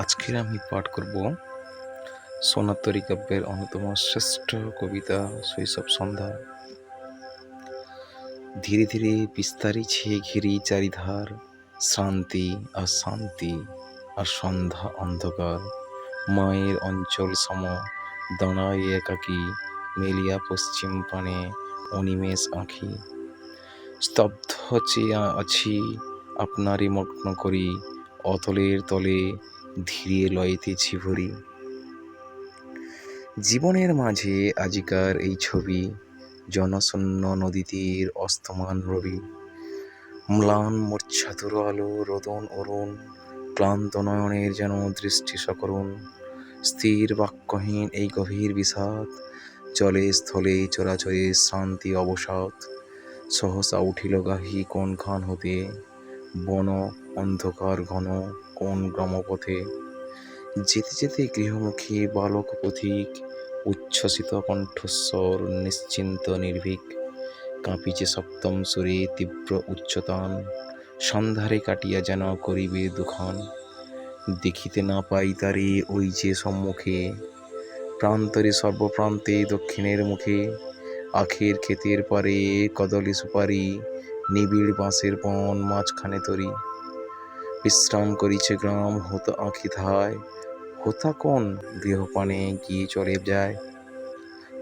আজকের আমি পাঠ করব সোনাতরি কাব্যের অন্যতম শ্রেষ্ঠ কবিতা শৈশব সন্ধ্যা। ধীরে ধীরে বিস্তারিছে ঘিরি চারিধার শান্তি আর শান্তি আর সন্ধ্যা অন্ধকার। মায়ের অঞ্চল সম দাঁড়ায় একাকী, মেলিয়া পশ্চিম পানে অনিমেষ আঁখি। স্তব্ধ চেয়া আছি, আপনারই মগ্ন করি, অতলের তলে ধীরে লইতেছি ভরি। জীবনের মাঝে আজিকার এই ছবি, জনশূন্য নদীতীর অস্তমান রবি। ম্লান মূর্ছাতুর আলো, রোদন অরুণ, ক্লান্ত নয়নের যেন দৃষ্টি সকরুণ। স্থির বাক্যহীন এই গভীর বিষাদ, জলে স্থলে চরাচরে শান্তি অবসাদ। সহসা উঠিল গাহি কোনখান হতে। বন, অন্ধকার ঘন কোন গ্রামপথে? যেতে যেতে গৃহমুখী বালক পথিক, উচ্ছ্বসিত কণ্ঠস্বর নিশ্চিন্ত নির্ভীক, কাঁপিছে সপ্তম সুরে তীব্র উচ্চতান, সন্ধ্যারে কাটিয়া যেন করিবে দুখান। দেখিতে না পাই তারে ওই যে সম্মুখে, প্রান্তরে সর্বপ্রান্তে দক্ষিণের মুখে, আখের ক্ষেতের পারে কদলি সুপারি নিবিড় বাঁশের বন মাঝখানে তরি। বিশ্রাম করিছে গ্রাম, হত আঁখি ধায়। হোতা কোন গৃহপানে গিয়ে চলে যায়?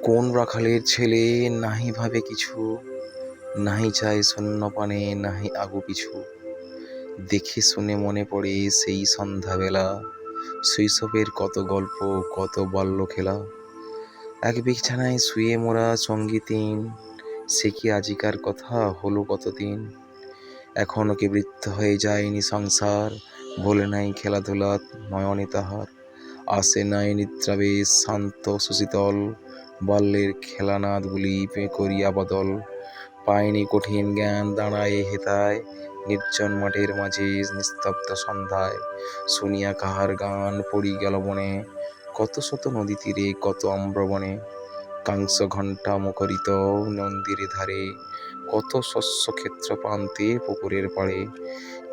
কোন রাখালের ছেলে নাহি ভাবে কিছু? নাহি চায় শূন্যপানে নাহি আগু পিছু। দেখে শুনে মনে পড়ে সেই সন্ধ্যাবেলা। শৈশবের কত গল্প, কত বাল্য খেলা এক বিছানায় শুয়ে মোরা সঙ্গীতিন সে কি আজিকার কথা? হলো কতদিন? এখনও কি বৃদ্ধ হয়ে যায়নি সংসার? বলে নাই খেলাধুলা নয়নে তাহার। আসে নাই নিদ্রাবেশ, শান্ত সুশীতল বাল্যের খেলানাদগুলি করিয়া বদল। পায়নি কঠিন জ্ঞান দাঁড়ায় হেতায়। নির্জন মাঠের মাঝে নিস্তব্ধ সন্ধ্যায়। শুনিয়া কাহার গান পড়ি গেল বনে কত শত নদী তীরে, কত আম্রবনে। কাংস ঘণ্টা মুখরিত মন্দিরে ধারে। কত শস্য ক্ষেত্র প্রান্তে পুকুরের পাড়ে।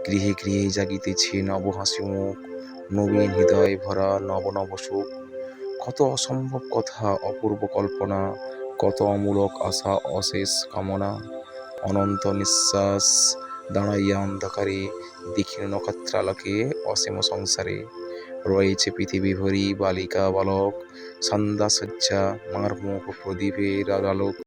গৃহে গৃহে জাগিতেছে নব হাসি মুখ, নবীন হৃদয় ভরা নব নব সুখ কত অসম্ভব কথা, অপূর্ব কল্পনা, কত অমূলক আশা, অশেষ কামনা। অনন্ত নিঃশ্বাস দাঁড়াইয়া অন্ধকারে দেখিল নক্ষত্রালোকে অসীম সংসারে। রয়েছে পৃথিবী ভরি বালিকা বালক সন্ধ্যা সজ্জা মার মুখ প্রদীপের আলোক।